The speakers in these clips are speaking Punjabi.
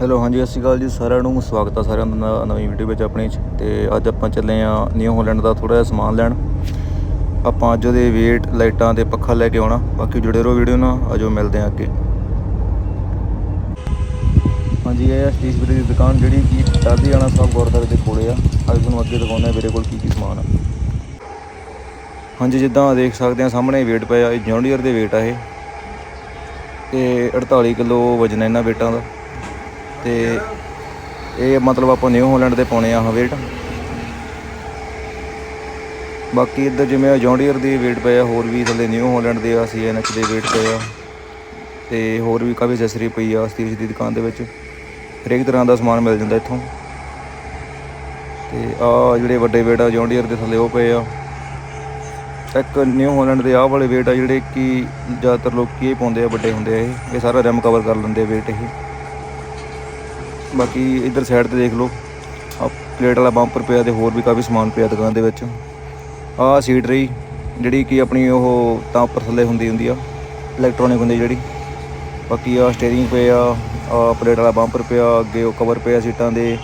ਹੈਲੋ, ਹਾਂਜੀ, ਸਤਿ ਸ਼੍ਰੀ ਅਕਾਲ ਜੀ ਸਾਰਿਆਂ ਨੂੰ। ਸਵਾਗਤ ਆ ਸਾਰਿਆਂ ਦਾ ਨਵੀਂ ਵੀਡੀਓ ਵਿੱਚ ਆਪਣੀ। 'ਚ ਤੇ ਅੱਜ ਆਪਾਂ ਚੱਲੇ ਆ ਨਿਊ ਹਾਲੈਂਡ ਦਾ ਥੋੜਾ ਜਿਹਾ ਸਮਾਨ ਲੈਣ। ਆਪਾਂ ਅੱਜ ਉਹਦੇ ਵੇਟ ਲਾਈਟਾਂ ਤੇ ਪੱਖਾ ਲੈ ਕੇ ਆਉਣਾ। ਬਾਕੀ ਜੁੜੇ ਰਹੋ ਵੀਡੀਓ ਨਾਲ ਅਜੋ ਮਿਲਦੇ ਆ ਅੱਗੇ। ਹਾਂਜੀ, ਇਹ ਹੈ ਸਟੀਸ ਦੀ ਦੁਕਾਨ ਜਿਹੜੀ ਕਿ ਟਾਦੀ ਆਣਾ ਸਾਹਿਬ ਗੁਰਦੁਆਰੇ ਦੇ ਕੋਲੇ ਆ। ਅੱਜ ਤੁਹਾਨੂੰ ਅੱਗੇ ਦਿਖਾਉਂਦਾ ਮੇਰੇ ਕੋਲ ਕੀ ਕੀ ਸਮਾਨ ਆ। ਹਾਂਜੀ, ਜਿੱਦਾਂ ਦੇਖ ਸਕਦੇ ਆ, ਸਾਹਮਣੇ ਵੇਟ ਪਿਆ। ਇਹ ਜੌਂਡੀਅਰ ਦੇ ਵੇਟ ਆ ਇਹ। ਤੇ 48 ਕਿਲੋ ਵਜਨ ਇਹਨਾਂ ਵੇਟਾਂ ਦਾ। ਤੇ ਇਹ ਮਤਲਬ ਆਪਾਂ ਨਿਊ ਹਾਲੈਂਡ ਦੇ ਪਾਉਣੇ ਆ ਆਹ ਵੇਟ। ਬਾਕੀ ਇੱਧਰ ਜਿਵੇਂ ਜੌਂਡੀਅਰ ਦੀ ਵੇਟ ਪਏ ਆ, ਹੋਰ ਵੀ ਥੱਲੇ ਨਿਊ ਹਾਲੈਂਡ ਦੇ ਆ ਸੀਐਨਐਚ ਦੇ ਵੇਟ ਪਏ ਆ। ਤੇ ਹੋਰ ਵੀ ਕਾਫੀ ਅਸੈਸਰੀ ਪਈ ਆ ਸਟੀਵ ਦੀ ਦੁਕਾਨ ਦੇ ਵਿੱਚ। ਹਰੇਕ ਤਰ੍ਹਾਂ ਦਾ ਸਮਾਨ ਮਿਲ ਜਾਂਦਾ ਇੱਥੋਂ। ਤੇ ਆ ਜਿਹੜੇ ਵੱਡੇ ਵੇਟ ਆ, ਜੌਂਡੀਅਰ ਦੇ ਥੱਲੇ ਉਹ ਪਏ ਆ। ਇੱਕ ਨਿਊ ਹਾਲੈਂਡ ਦੇ ਆਹ ਵਾਲੇ ਵੇਟ ਆ, ਜਿਹੜੇ ਕਿ ਜ਼ਿਆਦਾਤਰ ਲੋਕੀ ਇਹ ਪਾਉਂਦੇ ਆ, ਵੱਡੇ ਹੁੰਦੇ ਆ ਇਹ। ਇਹ ਸਾਰਾ ਰੈਮ ਕਵਰ ਕਰ ਲੈਂਦੇ ਆ ਵੇਟ ਇਹ। ਬਾਕੀ ਇਧਰ ਸਾਈਡ ਤੇ ਦੇਖ ਲਓ। ਆ ਪਲੇਟ ਵਾਲਾ ਬੰਪਰ ਪਿਆ ਤੇ ਹੋਰ ਵੀ ਕਾਫੀ ਸਮਾਨ ਪਿਆ ਦੁਕਾਨ ਦੇ ਵਿੱਚ। ਆਹ ਸੀਟ ਰਹੀ, ਜਿਹੜੀ ਕਿ ਆਪਣੀ ਉਹ ਤਾਂ ਉੱਪਰ ਥੱਲੇ ਹੁੰਦੀ ਹੁੰਦੀ ਆ ਇਲੈਕਟ੍ਰੋਨਿਕ ਹੁੰਦੀ ਜਿਹੜੀ। ਬਾਕੀ ਆ ਸਟੀਅਰਿੰਗ ਪਿਆ ਆ ਪਲੇਟ ਵਾਲਾ ਬੰਪਰ ਪਿਆ, ਅੱਗੇ ਉਹ ਕਵਰ ਪਿਆ ਸੀਟਾਂ ਦੇ,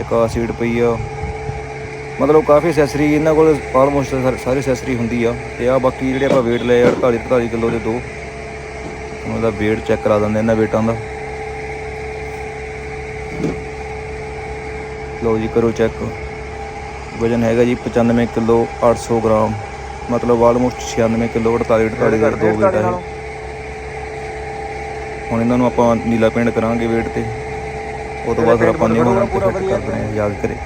ਇੱਕ ਆ ਸੀਟ ਪਈ ਆ। ਮਤਲਬ ਕਾਫੀ ਅਸੈਸਰੀ ਇਹਨਾਂ ਕੋਲ ਆਲਮੋਸਟ ਸਾਰੀ ਅਸੈਸਰੀ ਹੁੰਦੀ ਆ। ਤੇ ਆ ਬਾਕੀ ਜਿਹੜੇ ਆਪਾਂ weight ਲਏ ਆ 48 48 ਕਿਲੋ ਦੇ ਦੋ। ਉਹਨਾਂ ਦਾ weight ਚੈੱਕ ਕਰਾ ਦਿੰਦੇ ਇਹਨਾਂ ਵੇਟਾਂ ਦਾ। ਲਓ ਜੀ ਕਰੋ ਚੈੱਕ ਵਜਨ ਹੈਗਾ ਜੀ 95 ਕਿਲੋ 800 ਗ੍ਰਾਮ। ਮਤਲਬ ਆਲਮੋਸਟ 96 ਕਿਲੋ 48 48 ਦੇ ਦੋ ਆ ਇਹ। ਹੁਣ ਇਹਨਾਂ ਨੂੰ ਆਪਾਂ ਨੀਲਾ ਪੇਂਟ ਕਰਾਂਗੇ weight ਤੇ। ਉਹ ਤੋਂ ਬਾਅਦ ਫਿਰ ਆਪਾਂ ਨਿਊ ਹੋਣਾ ਫਿੱਟ ਕਰ ਦਿੰਦੇ ਹਾਂ ਯਾਦ ਕਰੇ।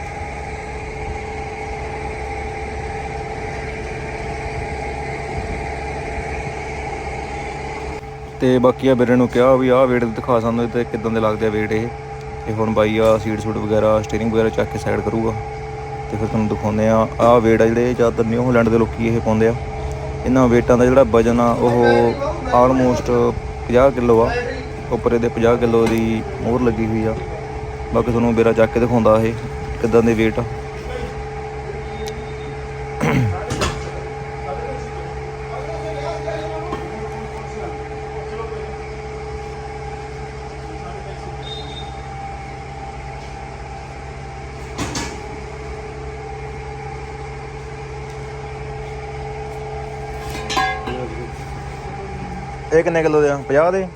ਤੇ ਬਾਕੀ ਆ ਵੀਰੇ ਨੂੰ ਕਿਹਾ ਵੀ ਆਹ weight ਦਿਖਾ ਸਾਨੂੰ ਤੇ ਕਿਦਾਂ ਦੇ ਲੱਗਦੇ ਆ weight ਇਹ। ਤੇ ਹੁਣ ਬਾਈ ਆ ਸੀਟ ਸੂਟ ਵਗੈਰਾ ਸਟੀਅਰਿੰਗ ਵਗੈਰਾ ਚੱਕ ਕੇ ਸਾਈਡ ਕਰੂਗਾ। ਤੇ ਫਿਰ ਤੁਹਾਨੂੰ ਦਿਖਾਉਂਦੇ ਆ ਆਹ ਵੇਟ ਆ ਜਿਹੜੇ ਜ਼ਿਆਦਾਤਰ ਨਿਊ ਹਾਲੈਂਡ ਦੇ ਲੋਕੀ ਇਹ ਪਾਉਂਦੇ ਆ। ਇਹਨਾਂ ਵੇਟਾਂ ਦਾ ਜਿਹੜਾ ਵਜਨ ਆ, ਉਹ ਆਲਮੋਸਟ 50 ਕਿਲੋ ਆ। ਉੱਪਰ ਇਹਦੇ 50 ਕਿਲੋ ਦੀ ਮੋਹਰ ਲੱਗੀ ਹੋਈ ਆ। ਬਾਕੀ ਤੁਹਾਨੂੰ ਬੇਰਾ ਚੱਕ ਕੇ ਦਿਖਾਉਂਦਾ ਇਹ ਕਿਦਾਂ ਦੇ weight ਆ। ਇਹ ਕਿੰਨੇ ਕਿਲੋ ਦੇ ਆ? 50 ਦੇ?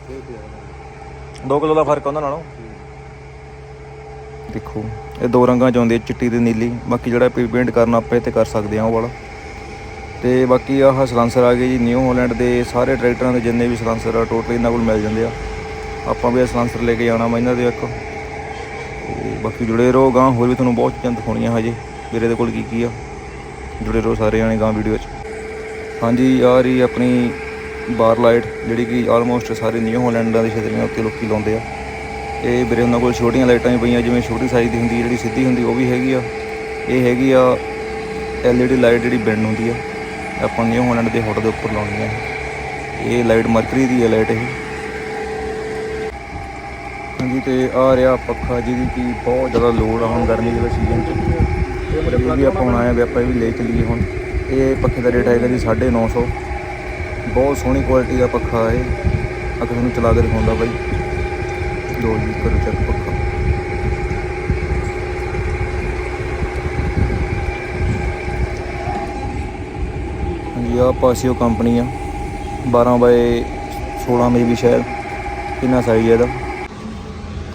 2 ਕਿਲੋ ਦਾ ਫ਼ਰਕ ਉਹਨਾਂ ਨਾਲੋਂ। ਦੇਖੋ, ਇਹ ਦੋ ਰੰਗਾਂ ਚ ਆਉਂਦੀ ਹੈ ਚਿੱਟੀ ਤੇ ਨੀਲੀ। ਬਾਕੀ ਜਿਹੜਾ ਪੇਂਟ ਕਰਨਾ ਆਪਾਂ ਤੇ ਕਰ ਸਕਦੇ ਆ ਉਹ ਵਾਲਾ। ਤੇ ਬਾਕੀ ਆਹ ਸਲੈਂਸਰ ਆ ਗਏ ਜੀ ਨਿਊ ਹਾਲੈਂਡ ਦੇ ਸਾਰੇ ਟਰੈਕਟਰਾਂ ਦੇ ਜਿੰਨੇ ਵੀ ਸਲੈਂਸਰ ਆ ਟੋਟਲੀ ਇਹਨਾਂ ਕੋਲ ਮਿਲ ਜਾਂਦੇ ਆ। ਆਪਾਂ ਵੀ ਇਹ ਸਲੈਂਸਰ ਲੈ ਕੇ ਜਾਣਾ ਵਾ ਇਹਨਾਂ ਦੇ ਇੱਕ। ਬਾਕੀ ਜੁੜੇ ਰਹੋ ਗਾਂ ਹੋਰ ਵੀ ਤੁਹਾਨੂੰ ਬਹੁਤ ਚੀਜ਼ਾਂ ਦਿਖਾਉਣੀਆਂ ਹਜੇ। ਵੀਰੇ ਦੇ ਕੋਲ ਕੀ ਕੀ ਆ? ਜੁੜੇ ਰਹੋ ਸਾਰੇ ਜਾਣੇ ਗਾਂ ਵੀਡੀਓ 'ਚ ਹਾਂਜੀ, ਆ ਰਹੀ ਆਪਣੀ ਬਾਰ ਲਾਈਟ, ਜਿਹੜੀ ਕਿ ਆਲਮੋਸਟ ਸਾਰੇ ਨਿਊ ਹਾਲੈਂਡਾਂ ਦੇ ਛਤਰੀਆਂ ਉੱਤੇ ਲੋਕੀ ਲਾਉਂਦੇ ਆ। ਇਹ ਵੀਰੇ, ਉਹਨਾਂ ਕੋਲ ਛੋਟੀਆਂ ਲਾਈਟਾਂ ਵੀ ਪਈਆਂ, ਜਿਵੇਂ ਛੋਟੀ ਸਾਈਜ਼ ਦੀ ਹੁੰਦੀ ਹੈ, ਜਿਹੜੀ ਸਿੱਧੀ ਹੁੰਦੀ, ਉਹ ਵੀ ਹੈਗੀ ਆ। ਇਹ ਹੈਗੀ ਆ LED ਲਾਈਟ ਜਿਹੜੀ ਬੈਂਡ ਹੁੰਦੀ ਆ। ਆਪਾਂ ਨਿਊ ਹਾਲੈਂਡ ਦੇ ਹੋਟਲ ਦੇ ਉੱਪਰ ਲਾਉਣੀ ਆ। ਇਹ ਲਾਈਟ ਮਰਕਰੀ ਦੀ ਹੈ ਲਾਈਟ ਇਹ। ਹਾਂਜੀ, ਤੇ ਆ ਰਿਹਾ ਪੱਖਾ, ਜਿਹਦੀ ਕਿ ਬਹੁਤ ਜ਼ਿਆਦਾ ਲੋੜ ਆ ਹੁਣ ਗਰਮੀ ਦੇ ਸੀਜ਼ਨ 'ਚ। ਇਹ ਵੀ ਆਪਾਂ ਹੁਣ ਆਏ ਆ, ਵੀ ਆਪਾਂ ਇਹ ਵੀ ਲੈ ਕੇ ਲਈਏ ਹੁਣ। ਇਹ ਪੱਖੇ ਦਾ ਰੇਟ ਹੈਗਾ ਜੀ 950 ਬਹੁਤ ਸੋਹਣੀ ਕੁਆਲਿਟੀ ਦਾ ਪੱਖਾ ਹੈ ਆ ਤੁਹਾਨੂੰ ਚਲਾ ਕੇ ਦਿਖਾਉਂਦਾ ਬਾਈ। ਲੋ ਜੀ ਕਰੋ ਚੈੱਕ ਪੱਖਾ। ਜੀ ਆ ਪਾਸਿਓ ਕੰਪਨੀ ਆ। 12 ਬਾਏ 16 ਮੇਬੀ ਸ਼ਾਇਦ। ਕਿੰਨਾ ਸਾਈਜ਼ ਹੈ ਇਹਦਾ?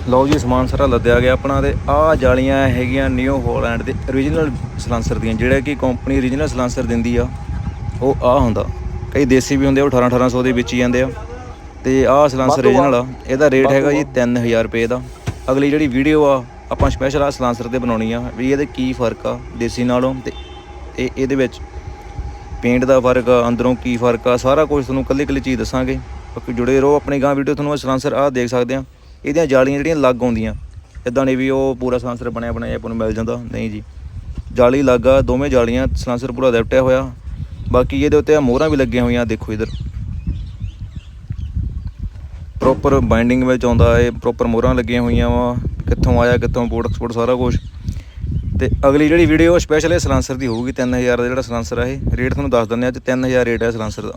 ਲਓ ਜੀ, ਸਮਾਨ ਸਾਰਾ ਲੱਦਿਆ ਗਿਆ ਆਪਣਾ ਤੇ ਆਹ ਜਾਲੀਆਂ ਹੈਗੀਆਂ ਨਿਊ ਹੋਲੈਂਡ ਦੇ। origignal ਸਲਾਂਸਰ ਦੀਆਂ ਜਿਹੜਾ ਕਿ ਕੰਪਨੀ origignal ਸਲਾਂਸਰ ਦਿੰਦੀ ਆ ਉਹ ਆ ਹੁੰਦਾ। ਕਈ ਦੇਸੀ ਵੀ ਹੁੰਦੇ ਆ, ਉਹ 18 1800 ਦੇ ਵਿੱਚ ਹੀ ਜਾਂਦੇ ਆ। ਤੇ ਆਹ ਸਲਾਂਸਰ origignal ਆ। ਇਹਦਾ ਰੇਟ ਹੈਗਾ ਜੀ 3000 ਰੁਪਏ ਦਾ। ਅਗਲੀ ਜਿਹੜੀ ਵੀਡੀਓ ਆ ਆਪਾਂ ਸਪੈਸ਼ਲ ਆ ਸਲਾਂਸਰ ਤੇ ਬਣਾਉਣੀ ਆ ਵੀ ਇਹਦੇ ਕੀ ਫ਼ਰਕ ਆ ਦੇਸੀ ਨਾਲੋਂ ਤੇ ਇਹ ਇਹਦੇ ਵਿੱਚ ਪੇਂਟ ਦਾ ਫ਼ਰਕ ਆ ਅੰਦਰੋਂ ਕੀ ਫ਼ਰਕ ਆ ਸਾਰਾ ਕੁਝ ਤੁਹਾਨੂੰ ਕੱਲੀ ਕੱਲੀ ਚੀਜ਼ ਦੱਸਾਂਗੇ। ਬਾਕੀ ਜੁੜੇ ਰਹੋ ਆਪਣੀ ਗਾਂ ਵੀਡੀਓ ਤੁਹਾਨੂੰ ਸਲਾਂਸਰ ਆ ਦੇਖ ਸਕਦੇ ਆ। ਇਹਦੀਆਂ ਜਾਲੀਆਂ ਜਿਹੜੀਆਂ ਲੱਗ ਆਉਂਦੀਆਂ ਇਦਾਂ ਨਹੀਂ ਵੀ ਉਹ ਪੂਰਾ ਸਲਾਂਸਰ ਬਣਿਆ ਬਣਾਇਆ ਆਪਾਂ ਨੂੰ ਮਿਲ ਜਾਂਦਾ ਨਹੀਂ ਜੀ। ਜਾਲੀ ਲੱਗ, ਦੋਵੇਂ ਜਾਲੀਆਂ ਸਲਾਂਸਰ ਪੂਰਾ ਦਪਟਿਆ ਹੋਇਆ। ਬਾਕੀ ਇਹਦੇ ਉੱਤੇ ਮੋਹਰਾਂ ਵੀ ਲੱਗੀਆਂ ਹੋਈਆਂ, ਦੇਖੋ ਇਧਰ। ਪ੍ਰੋਪਰ ਬਾਈਂਡਿੰਗ ਵਿੱਚ ਆਉਂਦਾ ਏ ਪ੍ਰੋਪਰ ਮੋਹਰਾਂ ਲੱਗੀਆਂ ਹੋਈਆਂ ਵਾ, ਕਿੱਥੋਂ ਆਇਆ, ਕਿੱਥੋਂ ਇੰਪੋਰਟ ਐਕਸਪੋਰਟ ਸਾਰਾ ਕੁਝ ਤੇ ਅਗਲੀ ਜਿਹੜੀ ਵੀਡੀਓ ਸਪੈਸ਼ਲ ਇਹ ਸਲਾਂਸਰ ਦੀ ਹੋਊਗੀ 3000 ਦਾ ਜਿਹੜਾ ਸਲਾਂਸਰ ਆ ਇਹ। ਰੇਟ ਤੁਹਾਨੂੰ ਦੱਸ ਦਿੰਦੇ ਆ ਅੱਜ 3000 ਰੇਟ ਹੈ ਸਲਾਂਸਰ ਦਾ।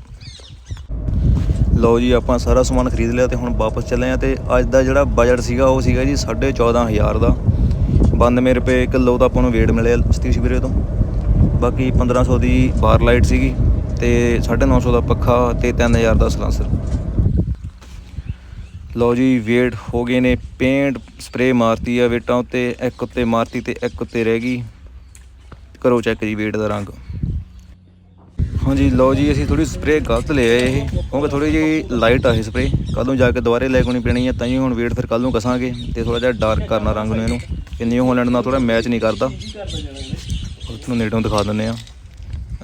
ਲਓ ਜੀ, ਆਪਾਂ ਸਾਰਾ ਸਮਾਨ ਖਰੀਦ ਲਿਆ ਤੇ ਹੁਣ ਵਾਪਸ ਚੱਲੇ ਆ ਤੇ ਅੱਜ ਦਾ ਜਿਹੜਾ ਬਜਟ ਸੀਗਾ, ਉਹ ਸੀਗਾ ਜੀ 14500 ਦਾ। 92 ਰੁਪਏ ਕਿਲੋ ਦਾ ਆਪਾਂ ਨੂੰ ਵੇਟ ਮਿਲਿਆ ਸਤੀਸ਼ ਵੀਰੇ ਤੋਂ। ਬਾਕੀ 1500 ਦੀ ਬਾਰ ਲਾਈਟ ਸੀਗੀ ਤੇ 950 ਦਾ ਪੱਖਾ ਤੇ 3000 ਦਾ ਸਲਾਂਸਰ। ਲਓ ਜੀ ਵੇਟ ਹੋ ਗਏ ਨੇ, ਪੇਂਟ ਸਪਰੇ ਮਾਰਤੀ ਆ ਵੇਟਾਂ ਉੱਤੇ, ਇੱਕ ਉੱਤੇ ਮਾਰਤੀ ਤੇ ਇੱਕ ਉੱਤੇ ਰਹਿ ਗਈ। ਕਰੋ ਚੈੱਕ ਜੀ ਵੇਟ ਦਾ ਰੰਗ। ਹਾਂਜੀ, ਲਓ ਜੀ, ਅਸੀਂ ਥੋੜੀ ਸਪਰੇ ਗਲਤ ਲੈ ਆਏ ਇਹ, ਕਿਉਂਕਿ ਥੋੜੀ ਜਿਹੀ ਲਾਈਟ ਆ ਇਹ ਸਪਰੇ ਕੱਲ ਨੂੰ ਜਾ ਕੇ ਦੁਬਾਰੇ ਲੈ ਕੇ ਆਉਣੀ ਪੈਣੀ ਹੈ ਤਾਂ ਹੀ ਹੁਣ ਵੇਟ ਫਿਰ ਕੱਲ ਨੂੰ ਕਸਾਂਗੇ ਤੇ ਥੋੜਾ ਜਿਹਾ ਡਾਰਕ ਕਰਨਾ ਰੰਗ ਨੂੰ ਇਹਨੂੰ। ਇਹ ਨਿਊ ਹਾਲੈਂਡ ਨਾਲ ਥੋੜਾ ਮੈਚ ਨਹੀਂ ਕਰਦਾ। ਤੁਹਾਨੂੰ ਨੇੜੋਂ ਦਿਖਾ ਦਿੰਦੇ ਆ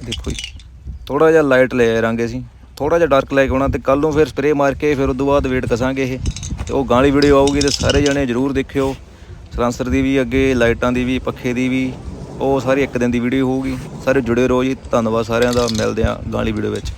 ਦੇਖੋ ਜੀ। ਥੋੜਾ ਜਿਹਾ ਲਾਈਟ ਲੈ ਆਏ ਰੰਗ ਅਸੀਂ। ਥੋੜਾ ਜਿਹਾ ਡਾਰਕ ਲੈ ਕੇ ਆਉਣਾ ਤੇ ਕੱਲ ਨੂੰ ਫਿਰ ਸਪਰੇ ਮਾਰ ਕੇ ਫਿਰ ਉਦੋਂ ਬਾਅਦ ਵੇਟ ਕਸਾਂਗੇ ਇਹ। ਤੇ ਉਹ ਗਾਲੀ ਵੀਡੀਓ ਆਊਗੀ ਤੇ ਸਾਰੇ ਜਣੇ ਜਰੂਰ ਦੇਖਿਓ। ਸਰਾਂਸਰ ਦੀ ਵੀ ਅੱਗੇ, ਲਾਈਟਾਂ ਦੀ ਵੀ, ਪੱਖੇ ਦੀ ਵੀ, ਉਹ ਸਾਰੀ ਇੱਕ ਦਿਨ ਦੀ ਵੀਡੀਓ ਹੋਊਗੀ। ਸਾਰੇ ਜੁੜੇ ਰਹੋ ਜੀ। ਧੰਨਵਾਦ ਸਾਰਿਆਂ ਦਾ। ਮਿਲਦੇ ਆ ਗਾਲੀ ਵੀਡੀਓ ਵਿੱਚ।